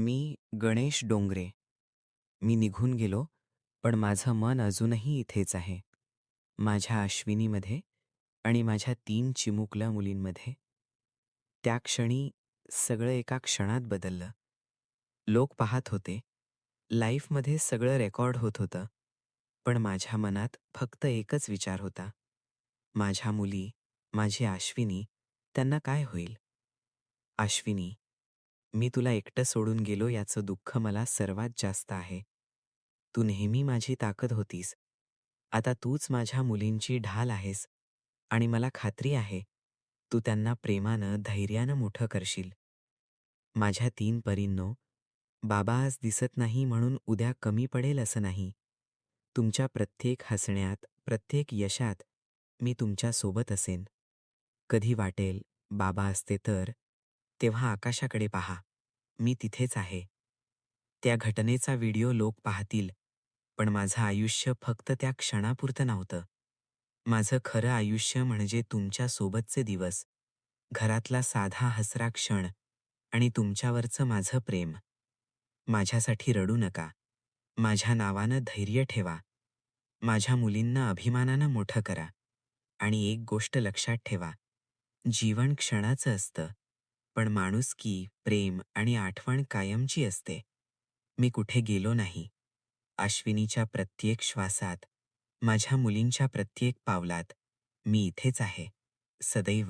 मी गणेश डोंगरे. मी निघून गेलो, पण माझं मन अजूनही इथेच आहे. माझ्या अश्विनीमध्ये आणि माझ्या तीन चिमुकल्या मुलींमध्ये. त्या क्षणी सगळं एका क्षणात बदललं. लोक पाहत होते. लाईफमध्ये सगळं रेकॉर्ड होत होतं. पण माझ्या मनात फक्त एकच विचार होता. माझ्या मुली, माझी अश्विनी, त्यांना काय होईल? अश्विनी, मी तुला एकटं सोडून गेलो याचं दुःख मला सर्वात जास्त आहे. तू नेहमी माझी ताकद होतीस. आता तूच माझ्या मुलींची ढाल आहेस आणि मला खात्री आहे तू त्यांना प्रेमानं, धैर्यानं मोठं करशील. माझ्या तीन परींनो, बाबा आज दिसत नाही म्हणून उद्या कमी पडेल असं नाही. तुमच्या प्रत्येक हसण्यात, प्रत्येक यशात मी तुमच्यासोबत असेन. कधी वाटेल बाबा असते तर, तेव्हा आकाशाकडे पहा, मी तिथेच आहे. त्या घटनेचा व्हिडिओ लोक पाहतील, पण माझं आयुष्य फक्त त्या क्षणापुरतं नव्हतं. माझं खरं आयुष्य म्हणजे तुमच्या सोबतचे दिवस, घरातला साधा हसरा क्षण आणि तुमच्यावरचं माझं प्रेम. माझ्यासाठी रडू नका. माझ्या नावानं धैर्य ठेवा. माझ्या मुलींना अभिमानानं मोठं करा. आणि एक गोष्ट लक्षात ठेवा, जीवन क्षणाचं असतं, पण माणुसकी, प्रेम आणि आठवण कायमची असते. मी कुठे गेलो नाही. अश्विनीच्या प्रत्येक श्वासात, माझ्या मुलींच्या प्रत्येक पावलात मी इथेच आहे, सदैव.